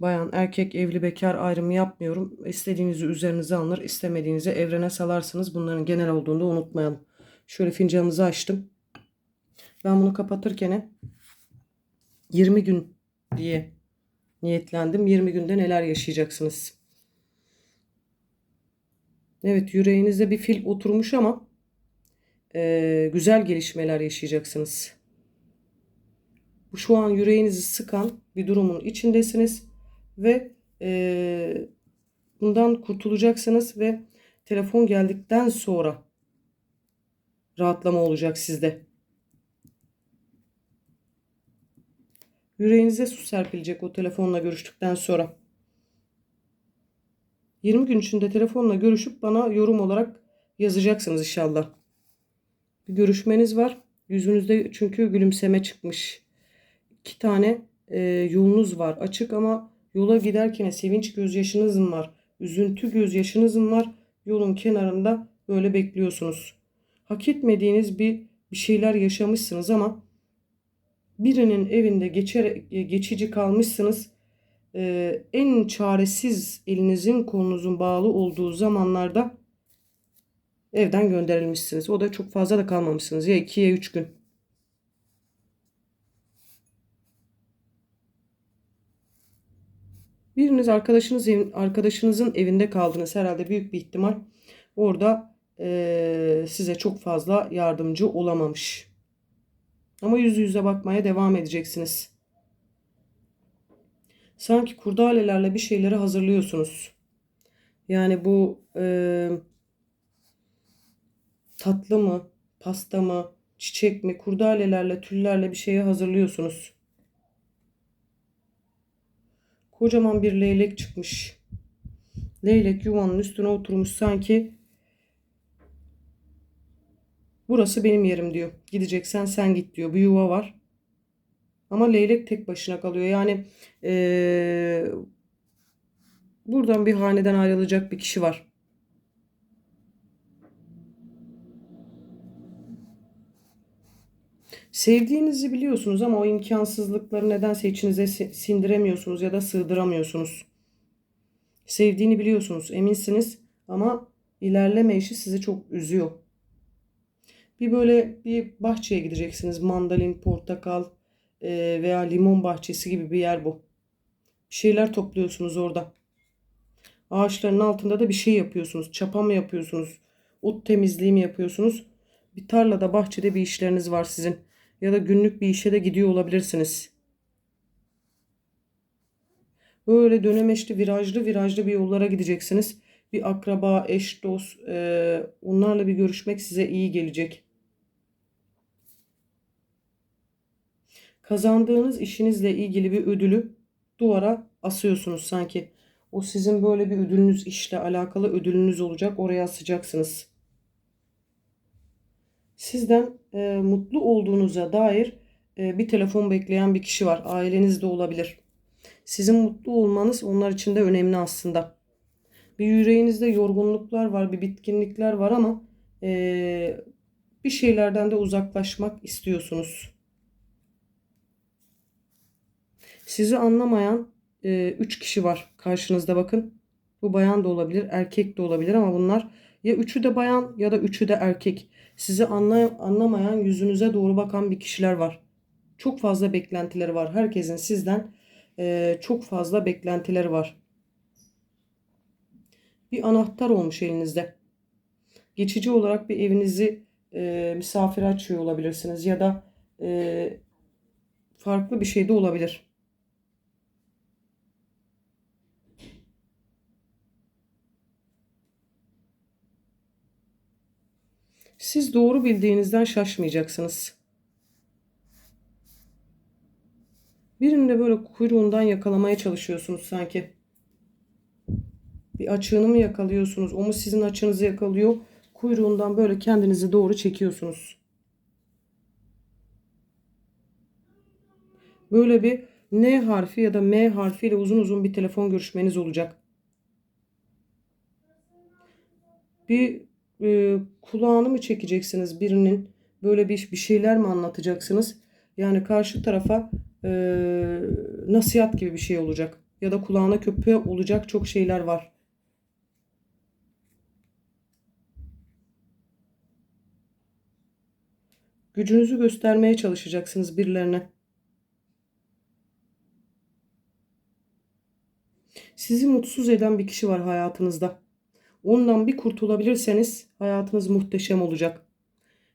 Bayan, erkek, evli, bekar ayrımı yapmıyorum. İstediğinizi üzerinize alınır, istemediğinizi evrene salarsınız. Bunların genel olduğunu unutmayalım. Şöyle fincanımızı açtım. Ben bunu kapatırken 20 gün diye niyetlendim. 20 günde neler yaşayacaksınız? Evet yüreğinizde bir fil oturmuş ama e, güzel gelişmeler yaşayacaksınız. Şu an yüreğinizi sıkan bir durumun içindesiniz ve e, bundan kurtulacaksınız ve telefon geldikten sonra rahatlama olacak sizde. Yüreğinize su serpilecek o telefonla görüştükten sonra. 20 gün içinde telefonla görüşüp bana yorum olarak yazacaksınız inşallah. Bir görüşmeniz var. Yüzünüzde çünkü gülümseme çıkmış. İki tane e, yolunuz var açık ama yola giderken sevinç gözyaşınız mı var? Üzüntü gözyaşınız mı var? Yolun kenarında böyle bekliyorsunuz. Hak etmediğiniz bir bir şeyler yaşamışsınız ama birinin evinde geçer, geçici kalmışsınız. Ee, en çaresiz elinizin kolunuzun bağlı olduğu zamanlarda evden gönderilmişsiniz. O da çok fazla da kalmamışsınız. Ya 2 ya 3 gün. Biriniz arkadaşınız arkadaşınızın evinde kaldınız herhalde büyük bir ihtimal. Orada e, size çok fazla yardımcı olamamış. Ama yüz yüze bakmaya devam edeceksiniz. Sanki kurdalelerle bir şeyleri hazırlıyorsunuz. Yani bu e, tatlı mı, pasta mı, çiçek mi, kurdalelerle, tüllerle bir şeyi hazırlıyorsunuz. Kocaman bir leylek çıkmış. Leylek yuvanın üstüne oturmuş sanki burası benim yerim diyor. Gideceksen sen git diyor. Bir yuva var. Ama leylek tek başına kalıyor. Yani ee, buradan bir haneden ayrılacak bir kişi var. Sevdiğinizi biliyorsunuz ama o imkansızlıkları nedense içinize sindiremiyorsunuz ya da sığdıramıyorsunuz. Sevdiğini biliyorsunuz, eminsiniz ama ilerleme işi sizi çok üzüyor. Bir böyle bir bahçeye gideceksiniz. Mandalin, portakal e, veya limon bahçesi gibi bir yer bu. Bir şeyler topluyorsunuz orada. Ağaçların altında da bir şey yapıyorsunuz. Çapa mı yapıyorsunuz? Ot temizliği mi yapıyorsunuz? Bir tarlada, bahçede bir işleriniz var sizin ya da günlük bir işe de gidiyor olabilirsiniz. Böyle dönemeçli virajlı virajlı bir yollara gideceksiniz. Bir akraba, eş, dost e, onlarla bir görüşmek size iyi gelecek. Kazandığınız işinizle ilgili bir ödülü duvara asıyorsunuz sanki. O sizin böyle bir ödülünüz işle alakalı ödülünüz olacak. Oraya asacaksınız sizden e, mutlu olduğunuza dair e, bir telefon bekleyen bir kişi var. Ailenizde olabilir. Sizin mutlu olmanız onlar için de önemli aslında. Bir yüreğinizde yorgunluklar var, bir bitkinlikler var ama e, bir şeylerden de uzaklaşmak istiyorsunuz. Sizi anlamayan e, üç kişi var karşınızda bakın. Bu bayan da olabilir, erkek de olabilir ama bunlar ya üçü de bayan ya da üçü de erkek. Sizi anlay anlamayan yüzünüze doğru bakan bir kişiler var. Çok fazla beklentileri var. Herkesin sizden e, çok fazla beklentileri var. Bir anahtar olmuş elinizde. Geçici olarak bir evinizi e, misafir açıyor olabilirsiniz ya da e, farklı bir şey de olabilir. Siz doğru bildiğinizden şaşmayacaksınız. Birini de böyle kuyruğundan yakalamaya çalışıyorsunuz sanki. Bir açığını mı yakalıyorsunuz? O mu sizin açığınızı yakalıyor? Kuyruğundan böyle kendinizi doğru çekiyorsunuz. Böyle bir N harfi ya da M harfiyle uzun uzun bir telefon görüşmeniz olacak. Bir e, kulağını mı çekeceksiniz birinin? Böyle bir, bir şeyler mi anlatacaksınız? Yani karşı tarafa e, nasihat gibi bir şey olacak. Ya da kulağına köpeği olacak çok şeyler var. Gücünüzü göstermeye çalışacaksınız birilerine. Sizi mutsuz eden bir kişi var hayatınızda. Ondan bir kurtulabilirseniz hayatınız muhteşem olacak.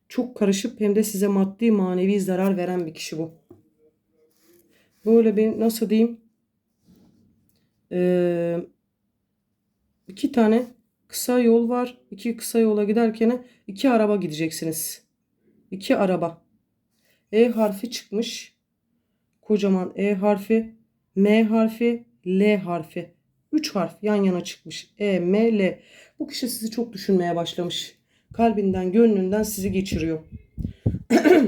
Çok karışıp hem de size maddi manevi zarar veren bir kişi bu. Böyle bir nasıl diyeyim? Ee, iki tane kısa yol var. İki kısa yola giderken iki araba gideceksiniz. İki araba. E harfi çıkmış. Kocaman E harfi, M harfi, L harfi. 3 harf yan yana çıkmış. E, M, L. Bu kişi sizi çok düşünmeye başlamış. Kalbinden, gönlünden sizi geçiriyor.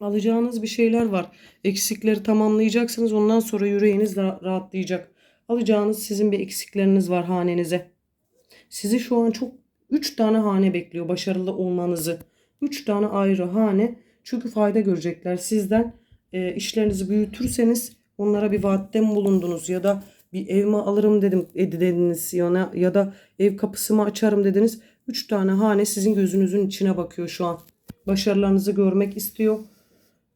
Alacağınız bir şeyler var. Eksikleri tamamlayacaksınız. Ondan sonra yüreğiniz rahatlayacak. Alacağınız sizin bir eksikleriniz var hanenize. Sizi şu an çok 3 tane hane bekliyor başarılı olmanızı. 3 tane ayrı hane. Çünkü fayda görecekler sizden. E, işlerinizi büyütürseniz onlara bir vaatte bulundunuz ya da bir ev mi alırım dedim dediniz ya, ya da ev kapısımı açarım dediniz. Üç tane hane sizin gözünüzün içine bakıyor şu an. Başarılarınızı görmek istiyor.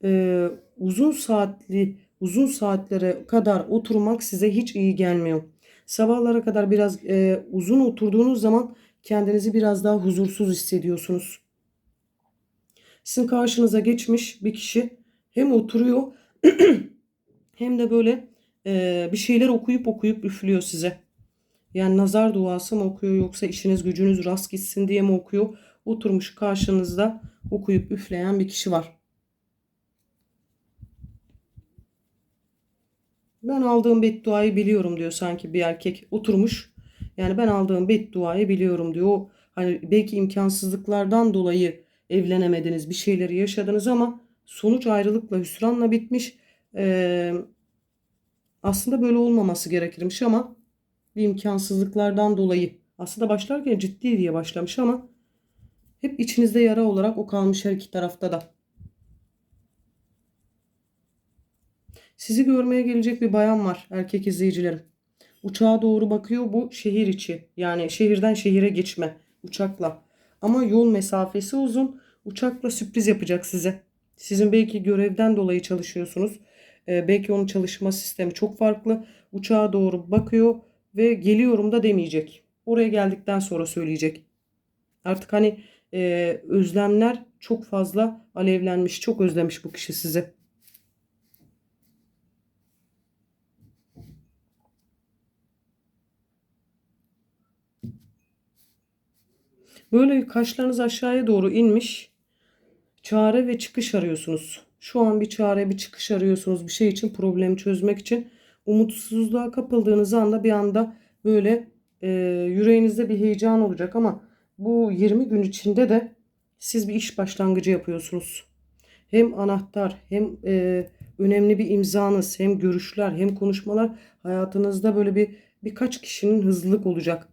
Ee, uzun saatli uzun saatlere kadar oturmak size hiç iyi gelmiyor. Sabahlara kadar biraz e, uzun oturduğunuz zaman kendinizi biraz daha huzursuz hissediyorsunuz. Sizin karşınıza geçmiş bir kişi hem oturuyor hem de böyle bir şeyler okuyup okuyup üflüyor size. Yani nazar duası mı okuyor yoksa işiniz gücünüz rast gitsin diye mi okuyor? Oturmuş karşınızda okuyup üfleyen bir kişi var. Ben aldığım bedduayı biliyorum diyor sanki bir erkek oturmuş. Yani ben aldığım bedduayı biliyorum diyor. Hani belki imkansızlıklardan dolayı evlenemediniz, bir şeyleri yaşadınız ama sonuç ayrılıkla, hüsranla bitmiş. Ee, aslında böyle olmaması gerekirmiş ama bir imkansızlıklardan dolayı aslında başlarken ciddi diye başlamış ama hep içinizde yara olarak o kalmış her iki tarafta da. Sizi görmeye gelecek bir bayan var erkek izleyicilerim. Uçağa doğru bakıyor bu şehir içi. Yani şehirden şehire geçme uçakla. Ama yol mesafesi uzun. Uçakla sürpriz yapacak size. Sizin belki görevden dolayı çalışıyorsunuz. Ee, belki onun çalışma sistemi çok farklı. Uçağa doğru bakıyor ve geliyorum da demeyecek. Oraya geldikten sonra söyleyecek. Artık hani e, özlemler çok fazla alevlenmiş. Çok özlemiş bu kişi sizi. Böyle kaşlarınız aşağıya doğru inmiş. Çare ve çıkış arıyorsunuz. Şu an bir çare, bir çıkış arıyorsunuz bir şey için, problemi çözmek için. Umutsuzluğa kapıldığınız anda bir anda böyle e, yüreğinizde bir heyecan olacak ama bu 20 gün içinde de siz bir iş başlangıcı yapıyorsunuz. Hem anahtar hem e, önemli bir imzanız hem görüşler hem konuşmalar hayatınızda böyle bir birkaç kişinin hızlılık olacak.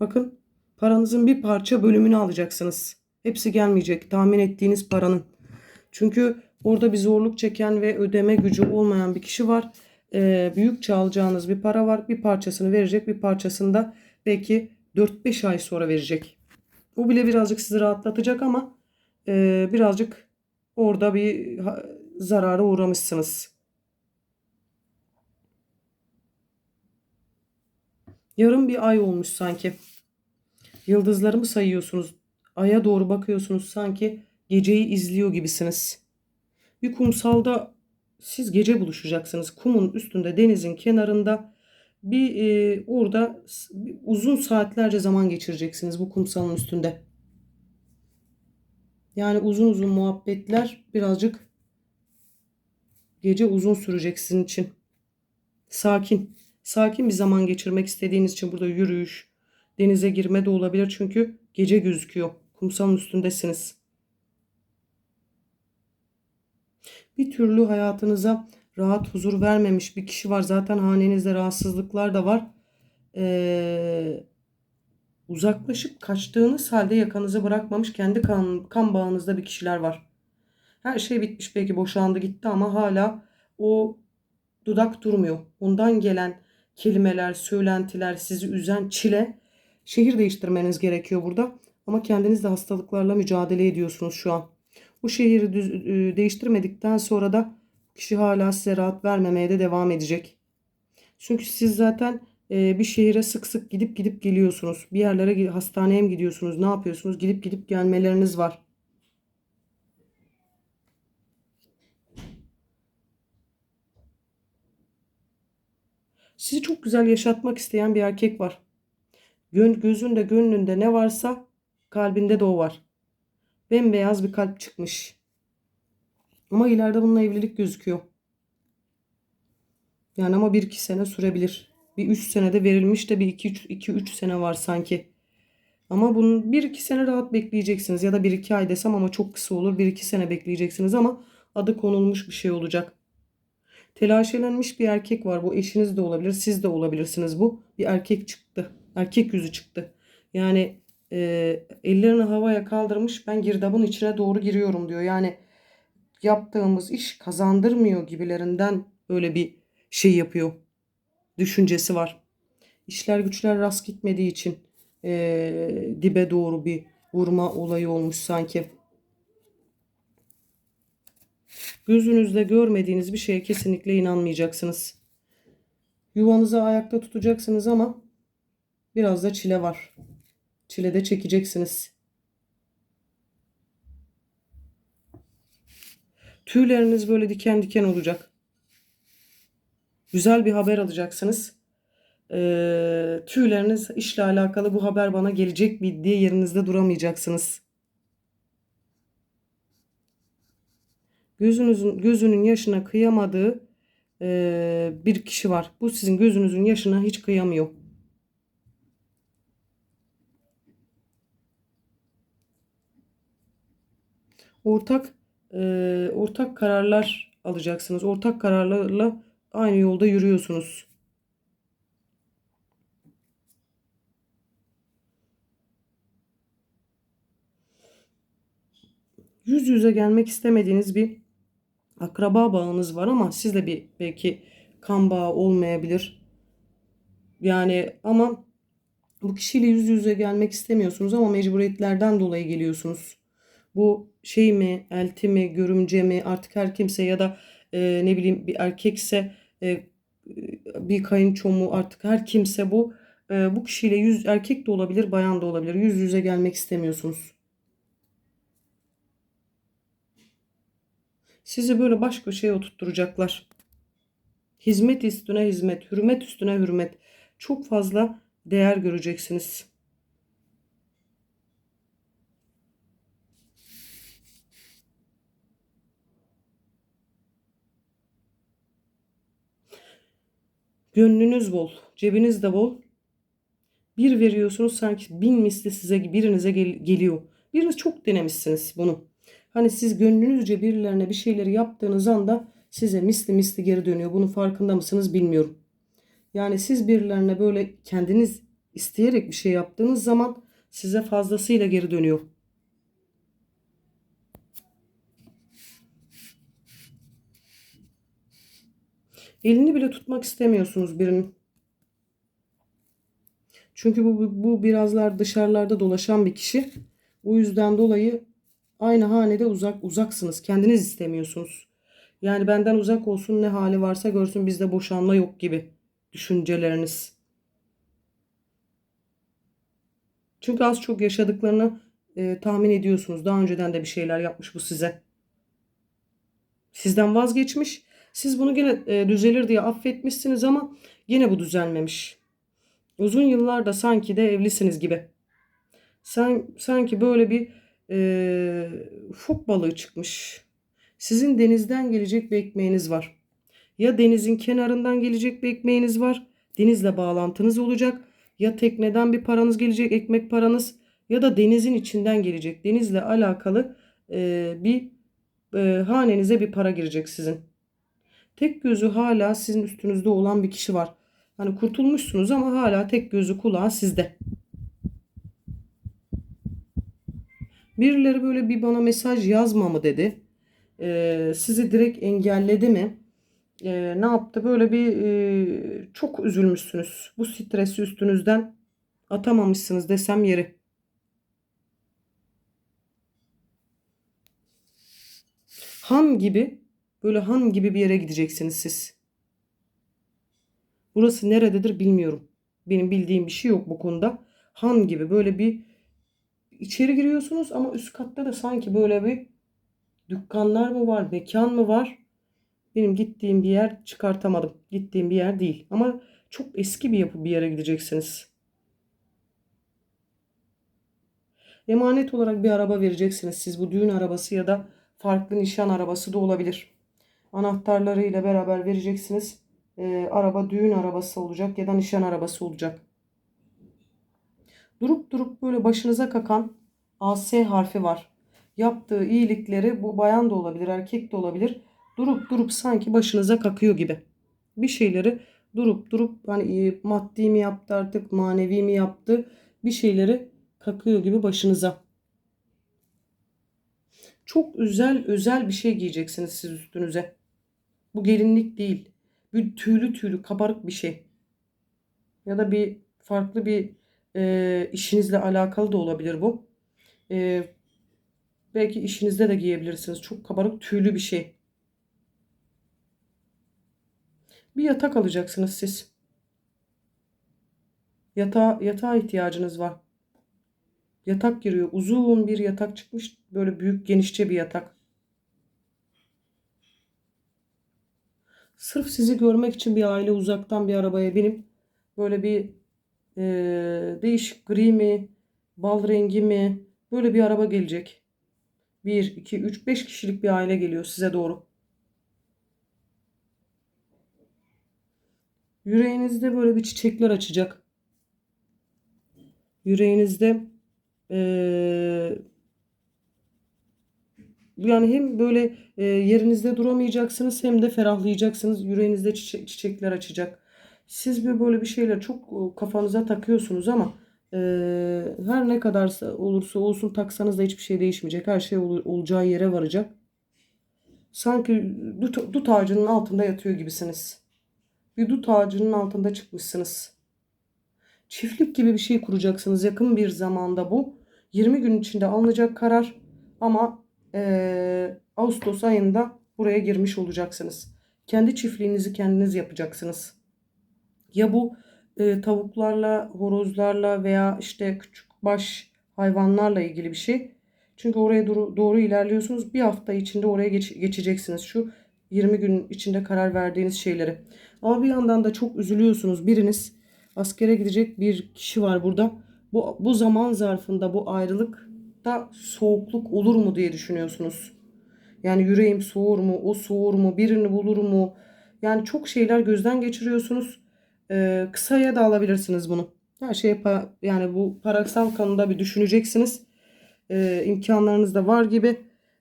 Bakın Paranızın bir parça bölümünü alacaksınız. Hepsi gelmeyecek tahmin ettiğiniz paranın. Çünkü orada bir zorluk çeken ve ödeme gücü olmayan bir kişi var. Ee, büyükçe alacağınız bir para var. Bir parçasını verecek bir parçasını da belki 4-5 ay sonra verecek. Bu bile birazcık sizi rahatlatacak ama e, birazcık orada bir zarara uğramışsınız. Yarım bir ay olmuş sanki. Yıldızları mı sayıyorsunuz? Aya doğru bakıyorsunuz sanki geceyi izliyor gibisiniz. Bir kumsalda siz gece buluşacaksınız. Kumun üstünde denizin kenarında bir e, orada uzun saatlerce zaman geçireceksiniz bu kumsalın üstünde. Yani uzun uzun muhabbetler birazcık gece uzun sürecek sizin için. Sakin. Sakin bir zaman geçirmek istediğiniz için burada yürüyüş, denize girme de olabilir çünkü gece gözüküyor. Kumsalın üstündesiniz. Bir türlü hayatınıza rahat huzur vermemiş bir kişi var. Zaten hanenizde rahatsızlıklar da var. Ee, uzaklaşıp kaçtığınız halde yakanızı bırakmamış kendi kan, kan bağınızda bir kişiler var. Her şey bitmiş belki boşandı gitti ama hala o dudak durmuyor. Ondan gelen kelimeler, söylentiler, sizi üzen çile şehir değiştirmeniz gerekiyor burada. Ama kendiniz de hastalıklarla mücadele ediyorsunuz şu an. Bu şehri düz, e, değiştirmedikten sonra da kişi hala size rahat vermemeye de devam edecek. Çünkü siz zaten e, bir şehire sık sık gidip gidip geliyorsunuz. Bir yerlere hastaneye mi gidiyorsunuz? Ne yapıyorsunuz? Gidip gidip gelmeleriniz var. Sizi çok güzel yaşatmak isteyen bir erkek var. Gözünde gönlünde ne varsa kalbinde de o var. Bembeyaz bir kalp çıkmış. Ama ileride bununla evlilik gözüküyor. Yani ama bir iki sene sürebilir. Bir üç senede verilmiş de bir iki üç, iki, üç sene var sanki. Ama bunun bir iki sene rahat bekleyeceksiniz. Ya da bir iki ay desem ama çok kısa olur. Bir iki sene bekleyeceksiniz ama adı konulmuş bir şey olacak. Telaşelenmiş bir erkek var. Bu eşiniz de olabilir. Siz de olabilirsiniz bu. Bir erkek çıktı. Erkek yüzü çıktı. Yani e, ellerini havaya kaldırmış. Ben girdabın içine doğru giriyorum diyor. Yani yaptığımız iş kazandırmıyor gibilerinden öyle bir şey yapıyor. Düşüncesi var. İşler güçler rast gitmediği için e, dibe doğru bir vurma olayı olmuş sanki. Gözünüzde görmediğiniz bir şeye kesinlikle inanmayacaksınız. Yuvanızı ayakta tutacaksınız ama biraz da çile var. Çile de çekeceksiniz. Tüyleriniz böyle diken diken olacak. Güzel bir haber alacaksınız. Ee, tüyleriniz işle alakalı bu haber bana gelecek mi diye yerinizde duramayacaksınız. Gözünüzün gözünün yaşına kıyamadığı e, bir kişi var. Bu sizin gözünüzün yaşına hiç kıyamıyor. Ortak e, ortak kararlar alacaksınız. Ortak kararlarla aynı yolda yürüyorsunuz. Yüz yüze gelmek istemediğiniz bir akraba bağınız var ama sizle bir belki kan bağı olmayabilir. Yani ama bu kişiyle yüz yüze gelmek istemiyorsunuz ama mecburiyetlerden dolayı geliyorsunuz. Bu şey mi, elti mi, görümce mi artık her kimse ya da e, ne bileyim bir erkekse e, bir kayınço mu artık her kimse bu e, bu kişiyle yüz erkek de olabilir, bayan da olabilir. Yüz yüze gelmek istemiyorsunuz. Sizi böyle baş köşeye oturtturacaklar. Hizmet üstüne hizmet, hürmet üstüne hürmet. Çok fazla değer göreceksiniz. Gönlünüz bol, cebiniz de bol. Bir veriyorsunuz sanki bin misli size birinize gel- geliyor. Biriniz çok denemişsiniz bunu. Hani siz gönlünüzce birilerine bir şeyleri yaptığınız anda size misli misli geri dönüyor. Bunun farkında mısınız bilmiyorum. Yani siz birilerine böyle kendiniz isteyerek bir şey yaptığınız zaman size fazlasıyla geri dönüyor. Elini bile tutmak istemiyorsunuz birinin. Çünkü bu, bu birazlar dışarılarda dolaşan bir kişi. O yüzden dolayı aynı hanede uzak uzaksınız. Kendiniz istemiyorsunuz. Yani benden uzak olsun ne hali varsa görsün bizde boşanma yok gibi düşünceleriniz. Çünkü az çok yaşadıklarını e, tahmin ediyorsunuz. Daha önceden de bir şeyler yapmış bu size. Sizden vazgeçmiş. Siz bunu yine e, düzelir diye affetmişsiniz ama yine bu düzelmemiş. Uzun yıllarda sanki de evlisiniz gibi. Sen, sanki böyle bir e, fok balığı çıkmış. Sizin denizden gelecek bir ekmeğiniz var. Ya denizin kenarından gelecek bir ekmeğiniz var. Denizle bağlantınız olacak. Ya tekneden bir paranız gelecek, ekmek paranız. Ya da denizin içinden gelecek. Denizle alakalı e, bir e, hanenize bir para girecek sizin. Tek gözü hala sizin üstünüzde olan bir kişi var. Hani kurtulmuşsunuz ama hala tek gözü kulağı sizde. Birileri böyle bir bana mesaj yazma mı dedi. Ee, sizi direkt engelledi mi? Ee, ne yaptı? Böyle bir e, çok üzülmüşsünüz. Bu stresi üstünüzden atamamışsınız desem yeri. Han gibi böyle han gibi bir yere gideceksiniz siz. Burası nerededir bilmiyorum. Benim bildiğim bir şey yok bu konuda. Han gibi böyle bir içeri giriyorsunuz ama üst katta da sanki böyle bir dükkanlar mı var, mekan mı var? Benim gittiğim bir yer çıkartamadım. Gittiğim bir yer değil. Ama çok eski bir yapı bir yere gideceksiniz. Emanet olarak bir araba vereceksiniz. Siz bu düğün arabası ya da farklı nişan arabası da olabilir. Anahtarlarıyla beraber vereceksiniz. Ee, araba düğün arabası olacak ya da nişan arabası olacak. Durup durup böyle başınıza kakan AS harfi var. Yaptığı iyilikleri bu bayan da olabilir, erkek de olabilir. Durup durup sanki başınıza kakıyor gibi. Bir şeyleri durup durup hani e, maddi mi yaptı artık manevi mi yaptı bir şeyleri kakıyor gibi başınıza. Çok özel özel bir şey giyeceksiniz siz üstünüze. Bu gelinlik değil. Bir tüylü tüylü kabarık bir şey. Ya da bir farklı bir e, işinizle alakalı da olabilir bu. E, belki işinizde de giyebilirsiniz. Çok kabarık tüylü bir şey. Bir yatak alacaksınız siz. Yatağa, yatağa ihtiyacınız var. Yatak giriyor. Uzun bir yatak çıkmış. Böyle büyük genişçe bir yatak. Sırf sizi görmek için bir aile uzaktan bir arabaya binip böyle bir e, değişik gri mi, bal rengi mi böyle bir araba gelecek. 1, 2, 3, 5 kişilik bir aile geliyor size doğru. Yüreğinizde böyle bir çiçekler açacak. Yüreğinizde ee, yani hem böyle e, yerinizde duramayacaksınız hem de ferahlayacaksınız. Yüreğinizde çiçek, çiçekler açacak. Siz bir böyle bir şeyler çok e, kafanıza takıyorsunuz ama e, her ne kadar olursa olsun taksanız da hiçbir şey değişmeyecek. Her şey ol, olacağı yere varacak. Sanki dut, dut ağacının altında yatıyor gibisiniz. Bir dut ağacının altında çıkmışsınız. Çiftlik gibi bir şey kuracaksınız yakın bir zamanda bu. 20 gün içinde alınacak karar ama e, Ağustos ayında buraya girmiş olacaksınız. Kendi çiftliğinizi kendiniz yapacaksınız. Ya bu e, tavuklarla, horozlarla veya işte küçük baş hayvanlarla ilgili bir şey. Çünkü oraya doğru, doğru ilerliyorsunuz. Bir hafta içinde oraya geç, geçeceksiniz. Şu 20 gün içinde karar verdiğiniz şeyleri. Ama bir yandan da çok üzülüyorsunuz. Biriniz askere gidecek bir kişi var burada. Bu, bu zaman zarfında bu ayrılıkta soğukluk olur mu diye düşünüyorsunuz. Yani yüreğim soğur mu, o soğur mu, birini bulur mu? Yani çok şeyler gözden geçiriyorsunuz. Ee, kısaya da alabilirsiniz bunu. Her şey yani bu parasal konuda bir düşüneceksiniz. Ee, imkanlarınız da var gibi.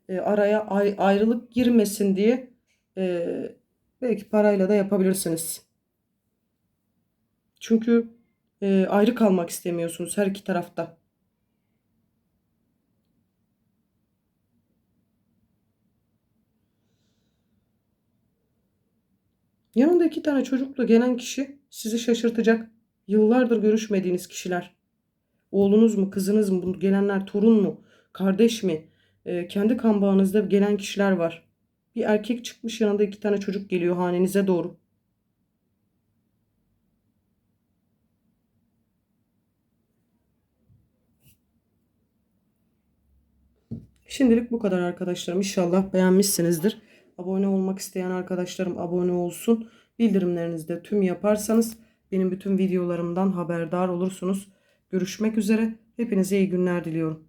Ee, araya ay, ayrılık girmesin diye e, belki parayla da yapabilirsiniz. Çünkü e, ayrı kalmak istemiyorsunuz her iki tarafta. Yanında iki tane çocukla gelen kişi sizi şaşırtacak. Yıllardır görüşmediğiniz kişiler. Oğlunuz mu, kızınız mı, gelenler torun mu, kardeş mi? E, kendi kan bağınızda gelen kişiler var. Bir erkek çıkmış yanında iki tane çocuk geliyor hanenize doğru. Şimdilik bu kadar arkadaşlarım. İnşallah beğenmişsinizdir. Abone olmak isteyen arkadaşlarım abone olsun. Bildirimlerinizi de tüm yaparsanız benim bütün videolarımdan haberdar olursunuz. Görüşmek üzere. Hepinize iyi günler diliyorum.